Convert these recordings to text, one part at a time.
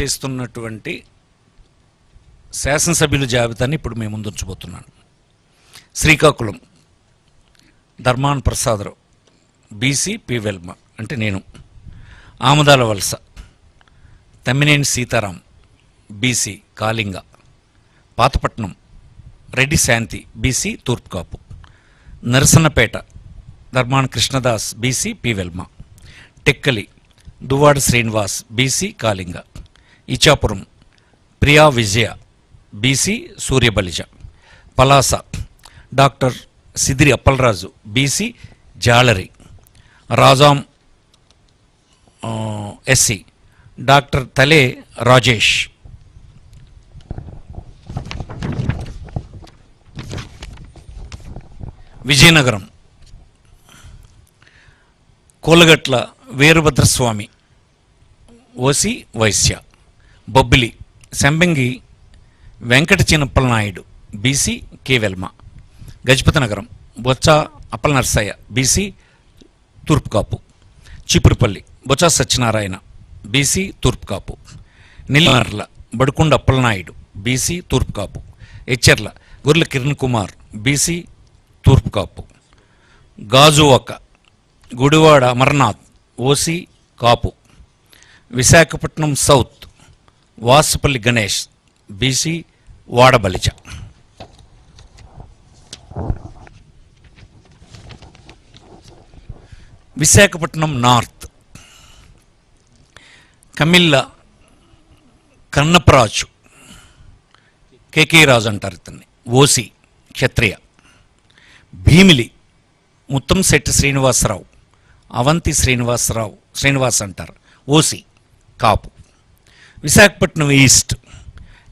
చేస్తున్నటువంటి శాసనసభ్యుల జాబితాని ఇప్పుడు మేము ముందుంచబోతున్నాను. Srikakulam Dharmana Prasadarao BC P. Velma అంటే నేను. Amadalavalasa Tammineni Seetharam BC Kalinga Pathapatnam Reddy Shanthi BC Turpukapu Narasannapeta Dharmana Krishnadas BC P. Velama Tekkali Duvvada Srinivas BC Kalinga. Ichchapuram Priya Vijaya BC Suryabalija Palasa doctor Sidiri Appalaraju BC Jalari Rajam SC doctor Tale Rajesh. Vizianagaram Kolagatla Veerabhadraswamy OC Vysya. Bobbili Sambangi Venkata Chinnappala Naidu BC K. Velama. Gajapathinagaram Botsa Appala Narsaiah BC Turpukapu. Cheepurupalli Botsa Satyanarayana BC Turpukapu. Nellimarla Baddukonda Appalanaidu BC Turpukapu. Etcherla Gorle Kiran Kumar BC Turpukapu. Gajuwaka Gudivada Amarnath OC Kapu. Visakhapatnam south Vasupalli Ganesh BC Vadabalija Visakhapatnam north. Kamilla Kannapraju. KK Raju అంటారు ఇతన్ని. OC Kshatriya. Bheemili. Muttamsetti Srinivasarao. Avanthi Srinivasarao. Srinivas అంటారు. OC Kapu. Visakhapatnam east.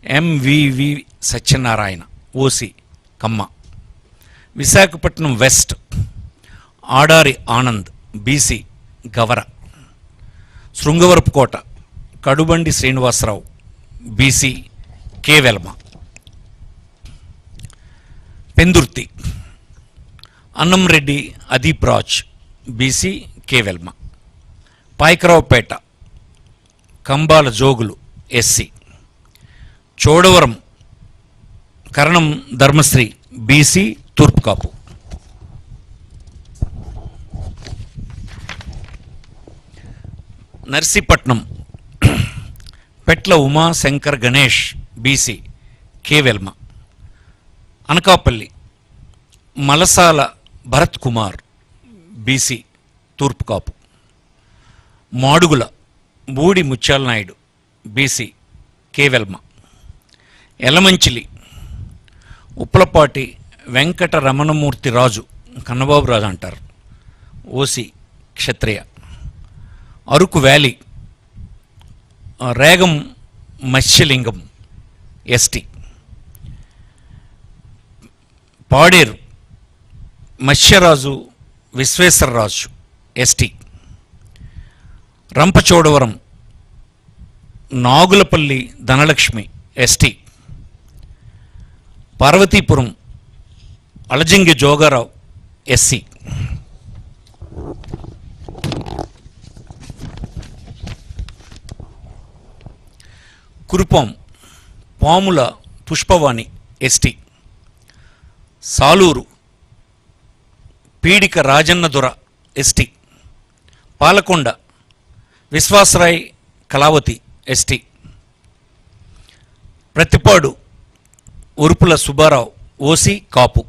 MVV Satyanarayana OC Kamma. Visakhapatnam west. Adari Anand BC Gavara. Srungavarapukota Kadubandi Srinivasarao BC K. Velama. Pendurthi Annamreddy Adeep Raj BC K. Velama. Payakaraopeta Kambala Jogulu SC. Chodavaram Karanam Dharmasri BC Turpukapu. Narsipatnam Petla Uma Shankar Ganesh BC K. Velama. Anakapalli Malasala Bharat Kumar BC Turpukapu. Madugula Budi Mutyala Naidu BC K Velama Elamanchili Uppalapati Venkata Ramanamurthy Raju Kannababu Raju అంటారు. OC Kshatriya. Araku valley Regam Matsyalingam ST Paderu Matsyaraju Visweswararaju ST Rampachodavaram Nagulapalli Dhanalakshmi ST Parvathipuram Alajangi Jogarao SC. Kurupam Pamula Pushpavani ST. Saluru Peedika Rajannadora ST. Palakonda Viswasarai Kalavathi ST. Prathipadu Urupula Subbarao OC Kapu.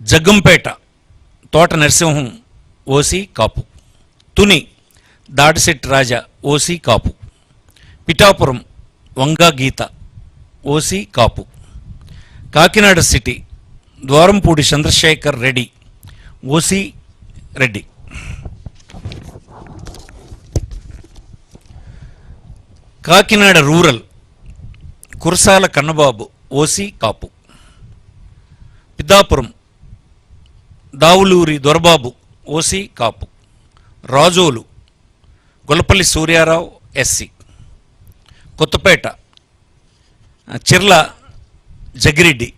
Jaggampeta Thota Narasimham OC Kapu. Tuni Dadisetti Raja OC Kapu. Pithapuram Vanga Geetha OC Kapu. Kakinada city Dwarampudi Chandrasekhar Reddy OC Reddy. Kakinada rural Kurasala Kannababu OC Kapu. Peddapuram Davuluri Dorababu OC Kapu. Razole Gollapalli Suryarao SC. Kothapeta Chirla Jaggireddy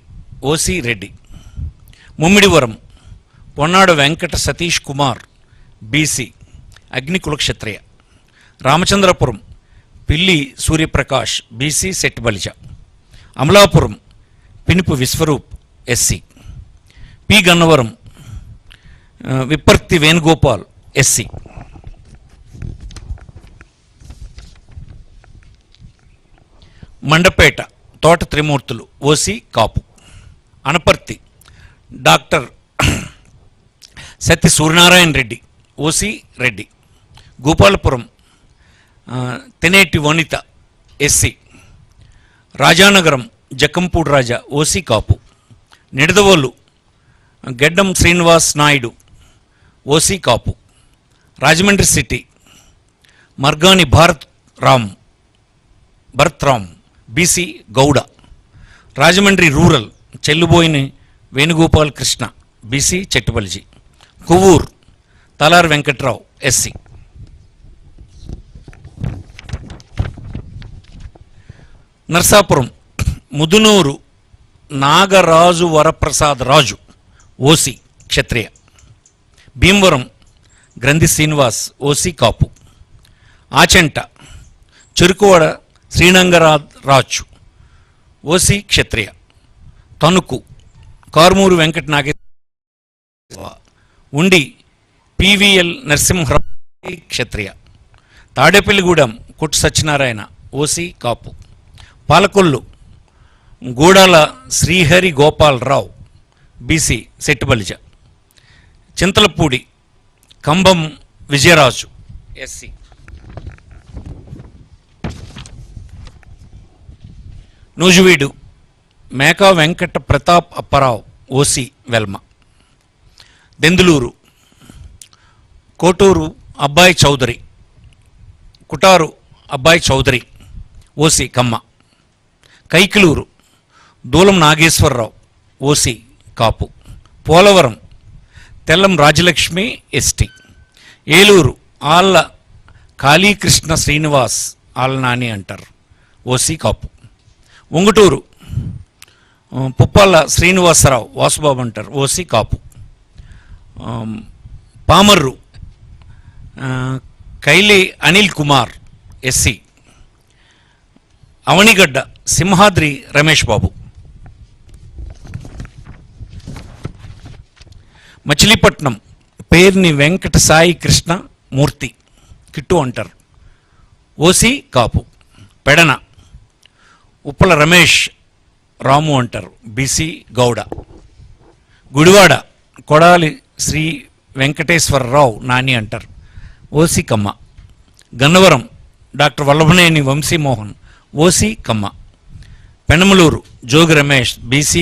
OC Reddy. Mummidivaram Ponnada Venkata Satish Kumar BC Agnikulakshatriya. Ramachandrapuram Pilli Suryaprakash BC Settibalija Amalapuram Pinipe Viswarup SC P Gannavaram Vipparthi Venugopal SC Mandapeta Thota Trimurthulu OC Kapu. Anaparthi doctor Satya Suryanarayana Reddy OC Reddy. Gopalapuram Teneti Vanitha SC. Rajanagaram Jakkampudi Raja OC Kapu. Nidadavolu Geddam Srinivas Naidu OC Kapu. Rajahmundry city Margani Bharat Ram Bharat Ram BC Gouda. Rajahmundry rural Chelluboina Venugopal Krishna BC చెట్టుపల్లిజీ Kovvur Talari Venkatrao SC. Narsapuram Mudunuri Nagaraju Varaprasad Raju OC Kshatriya. Bhimavaram Grandhi Srinivas OC Kapu. Achanta Cherukuvada Srinangaraj Raju OC Kshatriya. Tanuku Karumuri Venkata Nageswara Undi PVL Narasimharao Kshatriya. Tadepalligudem Kottu Satyanarayana OC Kapu. Palakollu Gudala Srihari Gopalarao BC Settibalija Chintalapudi Kambam Vijayaraju SC Nuzvid Meka Venkata Pratap Apparao OC Velama. Denduluru Koturu Abbaya Chowdary Kotaru Abbaya Chowdary OC Kamma. Kaikaluru Dulam Nageswararao OC Kapu Polavaram Tellam Rajalakshmi ST Eluru Alla Kalikrishna Srinivas Alla Nani అంటారు OC Kapu. Unguturu Puppala Srinivasarao Vasubabu అంటారు OC Kapu. Pamarru Kaile Anil Kumar SC. Avanigadda Simhadri Ramesh Babu. Machilipatnam Perni Venkata Sai Krishna Murthy Kittu అంటారు. OC Kapu Pedana Uppala Ramesh Ramu అంటారు BC Gowda. Gudivada Kodali Sri Venkateswararao Nani అంటారు. OC Kamma. Gannavaram doctor Vallabhaneni Vamsimohan OC Kamma. Penamaluru Jogi Ramesh BC